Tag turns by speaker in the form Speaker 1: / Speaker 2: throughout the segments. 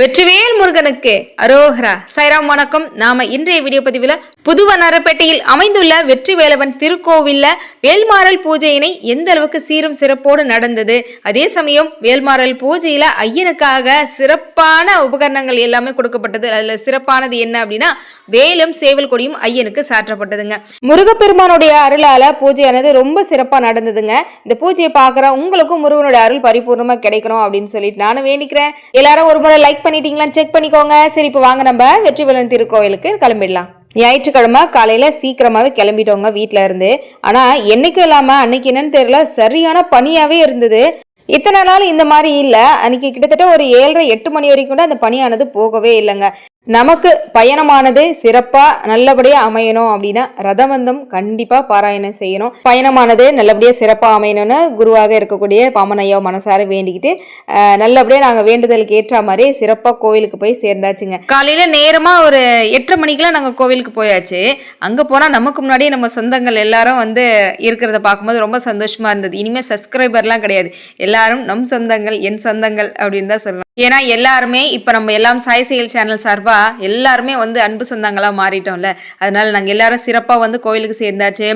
Speaker 1: வெற்றிவேல் முருகனுக்கு அரோஹரா சைராம் வணக்கம். நாம இன்றைய வீடியோ பதிவில் புதுவனரப்பேட்டையில் அமைந்துள்ள வெற்றி வேலவன் திருக்கோவில்ல வேல்மாறல் பூஜையினை எந்த அளவுக்கு சீரும் சிறப்போடு நடந்தது? அதே சமயம் வேல்மாறல் பூஜையில ஐயனுக்காக சிறப்பான உபகரணங்கள் எல்லாமே கொடுக்கப்பட்டது. அதுல சிறப்பானது என்ன அப்படின்னா வேலும் சேவல் கொடியும் ஐயனுக்கு சாற்றப்பட்டதுங்க. முருகப்பெருமானுடைய அருளால பூஜையானது ரொம்ப சிறப்பா நடந்ததுங்க. இந்த பூஜையை பார்க்குற உங்களுக்கும் முருகனுடைய அருள் பரிபூர்ணமா கிடைக்கணும் அப்படின்னு சொல்லிட்டு நானும் வேண்டிக்கிறேன். எல்லாரும் ஒரு முறை லைக் பண்ணிட்டீங்களான்னு செக் பண்ணிக்கோங்க. சரி இப்போ வாங்க நம்ம வெற்றிவேலன் திருக்கோவிலுக்கு கிளம்பிடலாம். ஞாயிற்றுக்கிழமை காலையில் சீக்கிரமாகவே கிளம்பிட்டோங்க வீட்டில் இருந்து. ஆனால் என்னைக்கும் இல்லாமல் அன்னைக்கு என்னன்னு தெரியல சரியான பனியாகவே இருந்தது. இத்தனை நாள் இந்த மாதிரி இல்லை. அன்னைக்கு கிட்டத்தட்ட ஒரு ஏழரை எட்டு மணி வரைக்கும் கூட அந்த பனியானது போகவே இல்லைங்க. நமக்கு பயணமானது சிறப்பா நல்லபடியா அமையணும் அப்படின்னா ரதவந்தம் கண்டிப்பா பாராயணம் செய்யணும். பயணமானது நல்லபடியா சிறப்பா அமையணும்னு குருவாக இருக்கக்கூடிய பாமனையா மனசார வேண்டிக்கிட்டு நல்லபடியா நாங்க வேண்டுதலுக்கு ஏற்ற மாதிரி சிறப்பா கோவிலுக்கு போய் சேர்ந்தாச்சுங்க. காலையில நேரமா ஒரு எட்டரை மணிக்கெல்லாம் நாங்க கோவிலுக்கு போயாச்சு. அங்க போனா நமக்கு முன்னாடியே நம்ம சொந்தங்கள் எல்லாரும் வந்து இருக்கிறத பார்க்கும்போது ரொம்ப சந்தோஷமா இருந்தது. இனிமே சப்ஸ்கிரைபர்லாம் கிடையாது. எல்லாரும் நம் சொந்தங்கள் என் சொந்தங்கள் அப்படின்னு தான் சொல்லலாம் ஏன்னா எல்லாருமே இப்போ நம்ம எல்லாம் சாய் செயல் சேனல் சார்பாக எல்லாருமே வந்து அன்பு சொந்தங்களாக மாறிட்டோம்ல. அதனால நாங்கள் எல்லாரும் சிறப்பாக வந்து கோவிலுக்கு சேர்ந்தாச்சு.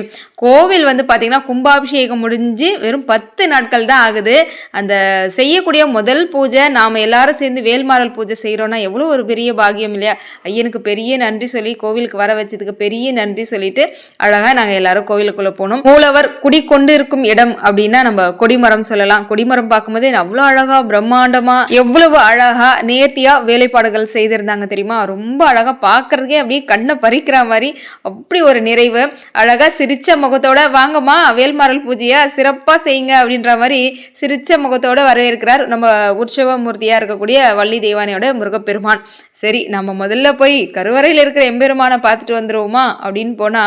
Speaker 1: கோவில் வந்து பார்த்தீங்கன்னா கும்பாபிஷேகம் முடிஞ்சு வெறும் பத்து நாட்கள் தான் ஆகுது. அந்த செய்யக்கூடிய முதல் பூஜை நாம் எல்லாரும் சேர்ந்து வேல்மாறல் பூஜை செய்கிறோன்னா எவ்வளோ ஒரு பெரிய பாகியம் இல்லையா? ஐயனுக்கு பெரிய நன்றி சொல்லி கோவிலுக்கு வர வச்சதுக்கு பெரிய நன்றி சொல்லிட்டு அழகாக நாங்கள் எல்லாரும் கோவிலுக்குள்ளே போனோம். மூலவர் குடிக்கொண்டு இருக்கும் இடம் அப்படின்னா நம்ம கொடிமரம் சொல்லலாம். கொடிமரம் பார்க்கும்போதே அவ்வளோ அழகாக பிரம்மாண்டமாக எவ்வளோ எவ்வளவு அழகா நேர்த்தியா வேலைப்பாடுகள் செய்திருந்தாங்க தெரியுமா? ரொம்ப அழகா பார்க்கறதுக்கே அப்படியே கண்ணை பறிக்கிற மாதிரி அப்படி ஒரு நிறைவு. அழகா சிரிச்ச முகத்தோட வாங்கம்மா வேல்மாரல் பூஜையா? சிறப்பா செய்யுங்க அப்படின்ற மாதிரி சிரிச்ச முகத்தோட வரவேற்கிறார் நம்ம உற்சவ மூர்த்தியா இருக்கக்கூடிய வள்ளி தெய்வானியோட முருகப்பெருமான். சரி நம்ம முதல்ல போய் கருவறையில் இருக்கிற எம்பெருமானை பார்த்துட்டு வந்துருவோமா? அப்படின்னு போனா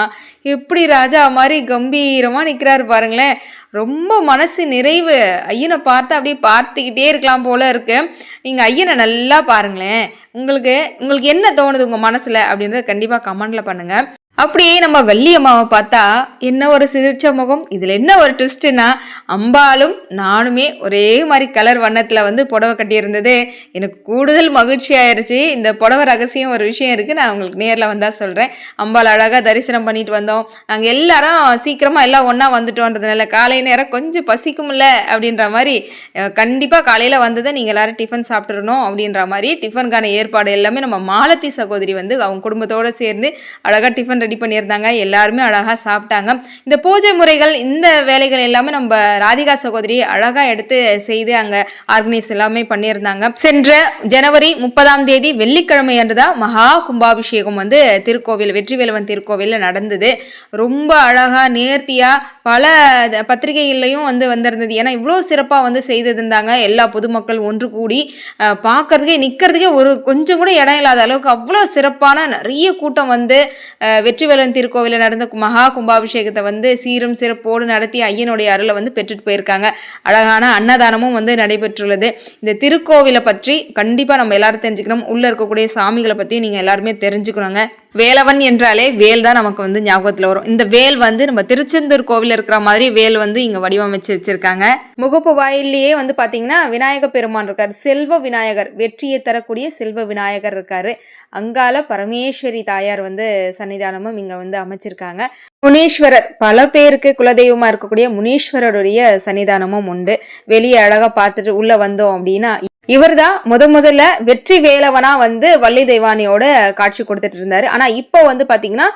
Speaker 1: எப்படி ராஜா? மாதிரி கம்பீரமா நிக்கிறாரு பாருங்களேன். ரொம்ப மனசு நிறைவு. ஐயனை பார்த்து அப்படியே பார்த்துக்கிட்டே இருக்கலாம் போல இருக்கு. நீங்கள் ஐயனை நல்லா பாருங்களேன். உங்களுக்கு உங்களுக்கு என்ன தோணுது உங்கள் மனசில் அப்படின்றத கண்டிப்பாக கமெண்டில் பண்ணுங்கள் அப்படியே நம்ம வெள்ளியம்மாவை பார்த்தா என்ன ஒரு சிரிச்ச முகம். இதில் என்ன ஒரு ட்விஸ்ட்டுன்னா அம்பாலும் நானுமே ஒரே மாதிரி கலர் வண்ணத்தில் வந்து புடவை கட்டியிருந்தது. எனக்கு கூடுதல் மகிழ்ச்சி ஆயிருச்சு. இந்த புடவை ரகசியம் ஒரு விஷயம் இருக்குது நான் உங்களுக்கு நேரில் வந்தால் சொல்கிறேன் அம்பாள் அழகாக தரிசனம் பண்ணிட்டு வந்தோம். நாங்கள் எல்லாரும் சீக்கிரமாக எல்லாம் ஒன்றா வந்துட்டோன்றதுனால காலை நேரம் கொஞ்சம் பசிக்கும்ல அப்படின்ற மாதிரி கண்டிப்பாக காலையில் வந்ததை நீங்கள் எல்லாரும் டிஃபன் சாப்பிட்றணும் அப்படின்ற மாதிரி டிஃபனுக்கான ஏற்பாடு எல்லாமே நம்ம மாலத்தி சகோதரி வந்து அவங்க குடும்பத்தோடு சேர்ந்து அழகாக டிஃபன் ரெடி பண்ணியிருந்தாங்க. எல்லாருமே அழகாக சாப்பிட்டாங்க. இந்த பூஜை முறைகள் இந்த வேலைகள் எல்லாமே நம்ம ராதிகா சகோதரி அழகாக எடுத்து செய்து அங்கே ஆர்கனைஸ் எல்லாமே பண்ணியிருந்தாங்க. சென்ற ஜனவரி முப்பதாம் தேதி வெள்ளிக்கிழமை அன்று தான் மகா கும்பாபிஷேகம் வந்து திருக்கோவில் வெற்றிவேலவன் திருக்கோவிலில் நடந்தது. ரொம்ப அழகாக நேர்த்தியாக பல பத்திரிகைகள்லையும் வந்து வந்திருந்தது. ஏன்னா இவ்வளோ சிறப்பாக வந்து செய்திருந்தாங்க. எல்லா பொதுமக்கள் ஒன்று கூடி பார்க்கறதுக்கே நிற்கிறதுக்கே ஒரு கொஞ்சம் கூட இடம் இல்லாத அளவுக்கு அவ்வளோ சிறப்பான நிறைய கூட்டம் வந்து வெற்றி வெற்றிவேலன் திருக்கோவிலில் நடந்த மகா கும்பாபிஷேகத்தை வந்து சீரும் சிறப்போடு நடத்தி ஐயனுடைய அருளை வந்து பெற்றுட்டு போயிருக்காங்க. அழகான அன்னதானமும் வந்து நடைபெற்றுள்ளது. இந்த திருக்கோவிலை பற்றி கண்டிப்பாக நம்ம எல்லாரும் தெரிஞ்சுக்கணும். உள்ளே இருக்கக்கூடிய சாமிகளை பற்றி நீங்கள் எல்லாருமே தெரிஞ்சுக்கணுங்க. வேலவன் என்றாலே வேல் தான் நமக்கு வந்து ஞாபகத்தில் வரும். இந்த வேல் வந்து நம்ம திருச்செந்தூர் கோவில் இருக்கிற மாதிரி வேல் வந்து இங்கே வடிவமைச்சு வச்சிருக்காங்க. முகப்பு வாயிலேயே வந்து பார்த்தீங்கன்னா விநாயக பெருமான் இருக்கார். செல்வ விநாயகர் வெற்றியை தரக்கூடிய செல்வ விநாயகர் இருக்கார். அங்கால பரமேஸ்வரி தாயார் வந்து சன்னிதானமும் இங்கே வந்து அமைச்சிருக்காங்க. முனீஸ்வரர் பல பேருக்கு குலதெய்வமாக இருக்கக்கூடிய முனீஸ்வரருடைய சன்னிதானமும் உண்டு. வெளியே அழகாக பார்த்துட்டு உள்ளே வந்தோம் அப்படின்னா இவர்தான் முத முதல்ல வெற்றி வேலவனா வந்து வள்ளி தெய்வானியோட காட்சி கொடுத்துட்டு இருந்தாரு. ஆனா இப்போ வந்து பாத்தீங்கன்னா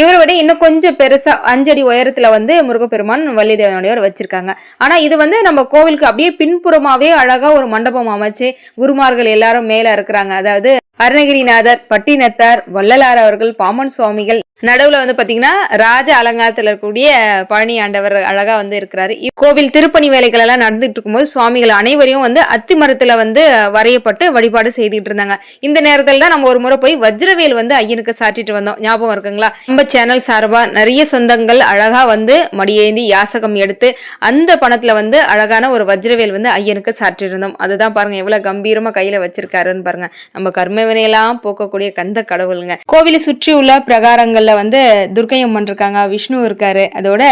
Speaker 1: இவரை விட இன்னும் கொஞ்சம் பெருசா அஞ்சடி உயரத்துல வந்து முருகப்பெருமான் வள்ளி தேவனுடையவர் வச்சிருக்காங்க. ஆனா இது வந்து நம்ம கோவிலுக்கு அப்படியே பின்புறமாவே அழகா ஒரு மண்டபம் அமைச்சு குருமார்கள் எல்லாரும் மேல இருக்கிறாங்க. அதாவது அருணகிரிநாதர் பட்டினத்தார் வள்ளலார் அவர்கள் பாமன் சுவாமிகள் நடுவுல வந்து பாத்தீங்கன்னா ராஜ அலங்காரத்துல இருக்கக்கூடிய பழனி ஆண்டவர் அழகா வந்து இருக்கிறாரு. கோவில் திருப்பணி வேலைகள் எல்லாம் நடந்துட்டு இருக்கும்போது சுவாமிகள் அனைவரையும் வந்து அத்தி மரத்துல வந்து வரையப்பட்டு வழிபாடு செய்துட்டு இருந்தாங்க. இந்த நேரத்துல தான் நம்ம ஒரு முறை போய் வஜ்ரவேல் வந்து ஐயனுக்கு சாட்டிட்டு வந்தோம். ஞாபகம் இருக்குங்களா? நம்ம சேனல் சார்பா நிறைய சொந்தங்கள் அழகா வந்து மடியேந்தி யாசகம் எடுத்து அந்த பணத்துல வந்து அழகான ஒரு வஜ்ரவேல் வந்து ஐயனுக்கு சாற்றிருந்தோம். அதுதான் பாருங்க எவ்வளவு கம்பீரமா கையில வச்சிருக்காருன்னு பாருங்க. நம்ம கர்மவினையெல்லாம் போக்கக்கூடிய கந்த கடவுளுங்க. கோவிலை சுற்றி உள்ள பிரகாரங்கள்ல அதில் வந்து துர்க்கை அம்மன் இருக்காங்க விஷ்ணு இருக்காரு. அதோட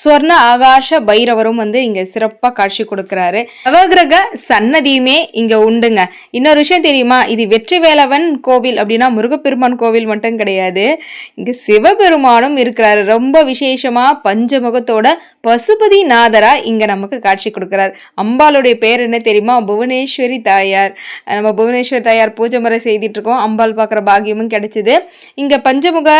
Speaker 1: ஸ்வர்ண ஆகாஷ பைரவரும் வந்து இங்க சிறப்பாக காட்சி கொடுக்குறாரு. நவகிரக சன்னதியுமே இங்க உண்டுங்க. இன்னொரு விஷயம் தெரியுமா? இது வெற்றி வேலவன் கோவில் அப்படின்னா முருகப்பெருமான் கோவில் மட்டும் கிடையாது. இங்க சிவபெருமானும் இருக்கிறாரு. ரொம்ப விசேஷமா பஞ்சமுகத்தோட பசுபதி நாதரா இங்க நமக்கு காட்சி கொடுக்கிறார். அம்பாளுடைய பேர் என்ன தெரியுமா? புவனேஸ்வரி தாயார். நம்ம புவனேஸ்வரி தாயார் பூஜை முறை செய்திட்டு இருக்கோம். அம்பாள் பார்க்குற பாக்கியமும் கிடைச்சிது. இங்க பஞ்சமுக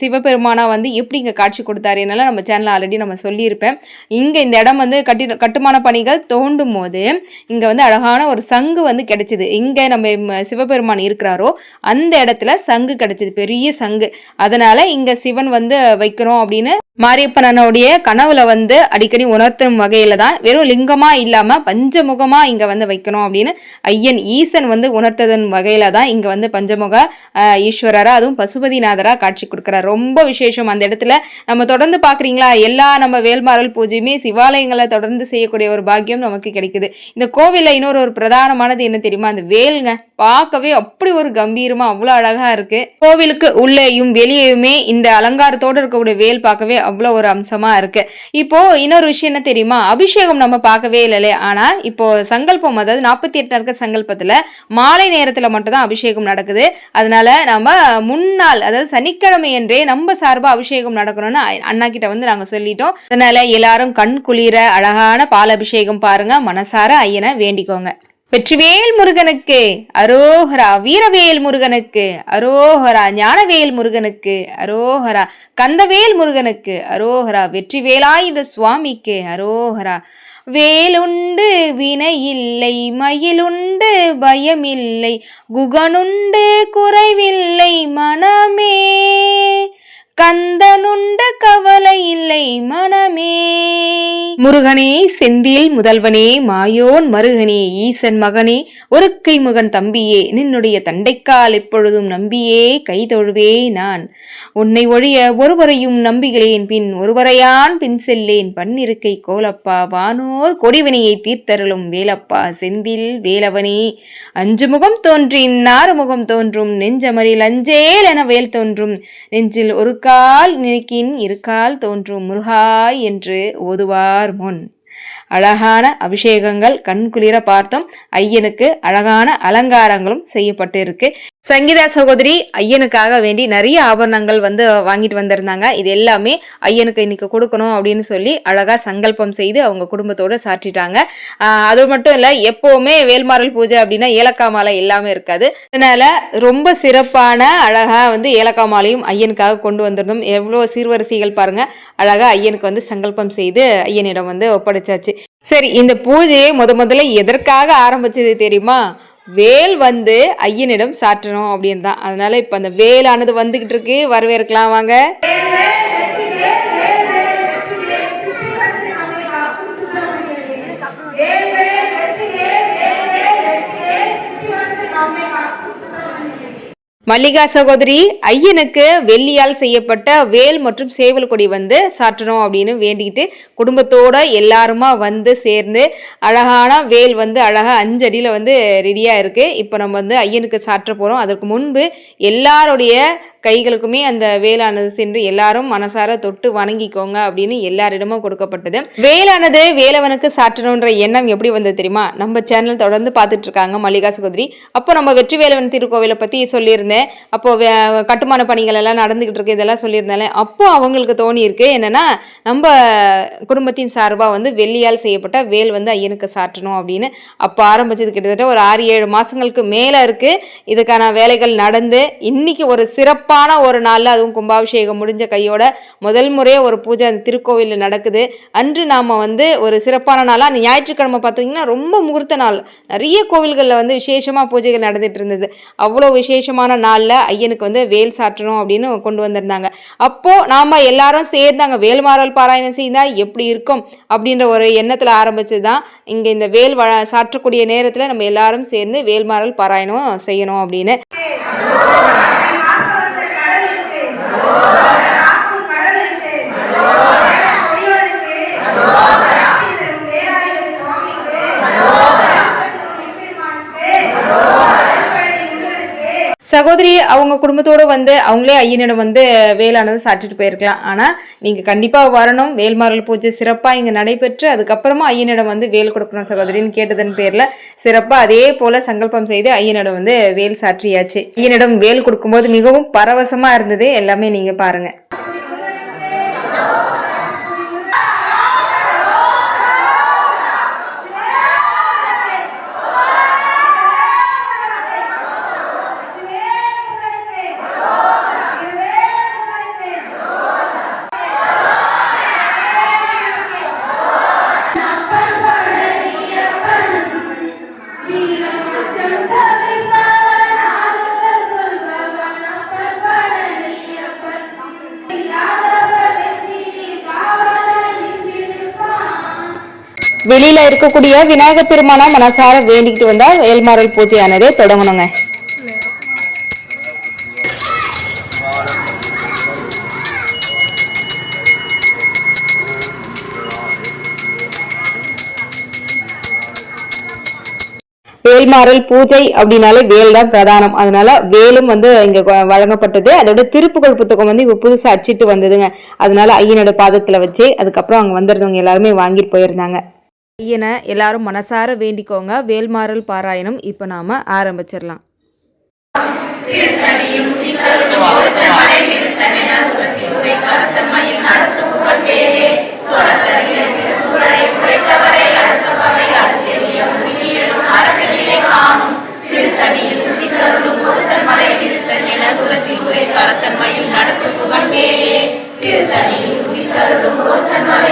Speaker 1: சிவபெருமானா வந்து எப்படி இங்கே காட்சி கொடுத்தாரு என்னெல்லாம் நம்ம சேனல் ஆல்ரெடி நம்ம சொல்லியிருப்பேன். இங்கே இந்த இடம் வந்து கட்டி கட்டுமான பணிகள் தோண்டும் போது இங்கே வந்து அழகான ஒரு சங்கு வந்து கிடைச்சிது. இங்கே நம்ம சிவபெருமான் இருக்கிறாரோ அந்த இடத்துல சங்கு கிடைச்சிது. பெரிய சங்கு. அதனால் இங்கே சிவன் வந்து வைக்கணும் அப்படின்னு மாரியப்பனனுடைய கனவுல வந்து அடிக்கடி உணர்த்தும் வகையில தான் வெறும் லிங்கமா இல்லாம பஞ்சமுகமா இங்க வந்து வைக்கணும் அப்படின்னு ஐயன் ஈசன் வந்து உணர்த்ததன் வகையில தான் இங்க வந்து பஞ்சமுக ஈஸ்வரரா அதுவும் பசுபதிநாதரா காட்சி கொடுக்குறாரு. ரொம்ப விசேஷம். அந்த இடத்துல நம்ம தொடர்ந்து பாக்குறீங்களா எல்லா நம்ம வேல்மாறல் பூஜையுமே சிவாலயங்களை தொடர்ந்து செய்யக்கூடிய ஒரு பாக்கியம் நமக்கு கிடைக்குது. இந்த கோவில்ல இன்னொரு ஒரு பிரதானமானது என்ன தெரியுமா? அந்த வேல்ங்க. பார்க்கவே அப்படி ஒரு கம்பீரமா அவ்வளோ அழகா இருக்கு. கோவிலுக்கு உள்ளேயும் வெளியேயுமே இந்த அலங்காரத்தோட இருக்கக்கூடிய வேல் பார்க்கவே அவ்வளோ ஒரு அம்சமாக இருக்குது இப்போ இன்னொரு விஷயம் என்ன தெரியுமா? அபிஷேகம் நம்ம பார்க்கவே இல்லையே ஆனால் இப்போ சங்கல்பம் அதாவது நாற்பத்தி எட்டு நாட்கள் சங்கல்பத்தில் மாலை நேரத்தில் மட்டும்தான் அபிஷேகம் நடக்குது. அதனால நம்ம முன்னாள் அதாவது சனிக்கிழமை என்றே நம்ம சார்பாக அபிஷேகம் நடக்கணும்னு அண்ணா கிட்ட வந்து நாங்கள் சொல்லிட்டோம். அதனால எல்லாரும் கண் குளிர அழகான பால் அபிஷேகம் பாருங்க. மனசார ஐயனை வேண்டிக்கோங்க. வெற்றிவேல் முருகனுக்கு அரோஹரா வீரவேல் முருகனுக்கு அரோஹரா ஞானவேல் முருகனுக்கு அரோஹரா கந்தவேல் முருகனுக்கு அரோஹரா வெற்றிவேலாயுத சுவாமிக்கு அரோஹரா வேலுண்டு வினையில்லை மயிலுண்டு பயமில்லை குகனுண்டு குறைவில்லை மனமே கந்தனுண்டு கவலை இல்லை மனமே முருகனே செந்தில் முதல்வனே மாயோன் மருகனே ஈசன் மகனே ஒருக்கை முகன் தம்பியே நின்னுடைய தண்டைக்கால் எப்பொழுதும் நம்பியே கை தொழுவே நான். உன்னை ஒழிய ஒருவரையும் நம்புகிறேன் பின் ஒருவரையான் பின் செல்லேன். பன்னிருக்கை கோலப்பா வானோர் கொடிவினையை தீர்த்தருளும் வேலப்பா செந்தில் வேலவனே. அஞ்சு முகம் தோன்றின் நாறு முகம் தோன்றும் நெஞ்சமரில் அஞ்சேல் என வேல் தோன்றும். நெஞ்சில் ஒரு கால் நினைக்கின் இருக்கால் தோன்றும் முருகாய் என்று ஓதுவார் முன். அழகான அபிஷேகங்கள் கண்குளிர பார்த்தோம். ஐயனுக்கு அழகான அலங்காரங்களும் செய்யப்பட்டு இருக்கு சங்கீதா சகோதரி ஐயனுக்காக வேண்டி நிறைய ஆபரணங்கள் வந்து வாங்கிட்டு வந்திருந்தாங்க. இது எல்லாமே ஐயனுக்கு இன்னைக்கு கொடுக்கணும் அப்படின்னு சொல்லி அழகா சங்கல்பம் செய்து அவங்க குடும்பத்தோட சாற்றிட்டாங்க. அது மட்டும் இல்ல எப்பவுமே வேல்மாரல் பூஜை அப்படின்னா ஏலக்காய் மாலை எல்லாமே இருக்காது. அதனால ரொம்ப சிறப்பான அழகா வந்து ஏலக்காய் மாலையும் ஐயனுக்காக கொண்டு வந்திருந்தோம். எவ்வளோ சீர்வரிசைகள் பாருங்க. அழகா ஐயனுக்கு வந்து சங்கல்பம் செய்து ஐயனிடம் வந்து ஒப்படைச்சாச்சு. சரி இந்த பூஜையை முத முதல்ல எதற்காக ஆரம்பிச்சது தெரியுமா? வேல் வந்து ஐயனிடம் சாற்றணும் அப்படின்னு தான் அதனால இப்போ அந்த வேலானது வந்துகிட்டு இருக்கு. வரவேற்கலாம் வாங்க. மல்லிகா சகோதரி ஐயனுக்கு வெள்ளியால் செய்யப்பட்ட வேல் மற்றும் சேவல் கொடி வந்து சாற்றணும் அப்படின்னு வேண்டிக்கிட்டு குடும்பத்தோட எல்லாருமா வந்து சேர்ந்து அழகான வேல் வந்து அழகாக அஞ்சு அடியில் வந்து ரெடியாக இருக்குது இப்போ நம்ம வந்து ஐயனுக்கு சாற்ற போகிறோம் அதற்கு முன்பு எல்லாருடைய கைகளுக்குமே அந்த வேலானது சென்று எல்லாரும் மனசார தொட்டு வணங்கிக்கோங்க அப்படின்னு எல்லாரிடமும் கொடுக்கப்பட்டது. வேலானது வேலவனுக்கு சாற்றணுன்ற எண்ணம் எப்படி வந்தது தெரியுமா? நம்ம சேனல் தொடர்ந்து பார்த்துட்டு இருக்காங்க மல்லிகா சகோதரி. அப்போ நம்ம வெற்றி வேலவன் திருக்கோவிலை பற்றி சொல்லியிருந்தேன். அப்போ அப்போது கட்டுமான பணிகள் எல்லாம் நடந்துக்கிட்டு இருக்கு இதெல்லாம் சொல்லியிருந்தாலே அப்போ அவங்களுக்கு தோணியிருக்கு. என்னென்னா என்னன்னா நம்ம குடும்பத்தின் சார்பாக வந்து வெள்ளியால் செய்யப்பட்ட வேல் வந்து ஐயனுக்கு சாற்றணும் அப்படின்னு அப்போ ஆரம்பிச்சது கிட்டத்தட்ட ஒரு ஆறு ஏழு மாதங்களுக்கு மேலே இருக்கு. இதுக்கான வேலைகள் நடந்து இன்னைக்கு ஒரு சிறப்பான ஒரு நாளில் அதுவும் கும்பாபிஷேகம் முடிஞ்ச கையோட முதல் முறையாக ஒரு பூஜை அந்த திருக்கோவிலில் நடக்குது. அன்று நாம் வந்து ஒரு சிறப்பான நாளாக அந்த ஞாயிற்றுக்கிழமை பார்த்தீங்கன்னா ரொம்ப முகூர்த்த நாள். நிறைய கோவில்களில் வந்து விசேஷமாக பூஜைகள் நடந்துகிட்டு இருந்தது. அவ்வளோ விசேஷமான நாளில் ஐயனுக்கு வந்து வேல் சாற்றணும் அப்படின்னு கொண்டு வந்திருந்தாங்க. அப்போது நாம் எல்லாரும் சேர்ந்து அங்கே வேல்மாறல் பாராயணம் செய்தால் எப்படி இருக்கும் அப்படின்ற ஒரு எண்ணத்தில் ஆரம்பித்து தான் இங்கே இந்த வேல் வ சாற்றக்கூடிய நேரத்தில் நம்ம எல்லாரும் சேர்ந்து வேல்மாறல் பாராயணம் செய்யணும் அப்படின்னு. சகோதரி அவங்க குடும்பத்தோடு வந்து அவங்களே ஐயனிடம் வந்து வேலானது சாற்றிட்டு போயிருக்கலாம். ஆனால் நீங்கள் கண்டிப்பாக வரணும். வேல்மாரல் பூஜை சிறப்பாக இங்கே நடைபெற்று அதுக்கப்புறமா ஐயனிடம் வந்து வேல் கொடுக்கணும் சகோதரின்னு கேட்டதன் பேரில் சிறப்பாக அதே போல சங்கல்பம் செய்து ஐயனிடம் வந்து வேல் சாற்றியாச்சு. ஐயனிடம் வேல் கொடுக்கும்போது மிகவும் பரவசமாக இருந்தது. எல்லாமே நீங்கள் பாருங்க. வெளியில இருக்கக்கூடிய விநாயகர் பெருமானா மனசார வேண்டிக்கிட்டு வந்தா வேல்மாறல் பூஜையானது தொடங்கணுங்க. வேல்மாறல் பூஜை அப்படின்னாலே வேல் தான் பிரதானம். அதனால வேலும் வந்து இங்க வழங்கப்பட்டது. அதோட திருப்புகழ் புத்தகம் வந்து இப்ப புதுசா அச்சிட்டு வந்ததுங்க. அதனால ஐயனோட பாதத்துல வச்சு அதுக்கப்புறம் அங்க வந்திருந்தவங்க எல்லாருமே வாங்கிட்டு போயிருந்தாங்க. ஐயனை எல்லாரும் மனசார வேண்டிக்கோங்க. வேல்மாறல் பாராயணம் இப்போ நாம ஆரம்பிச்சிடலாம்.
Speaker 2: சக்தி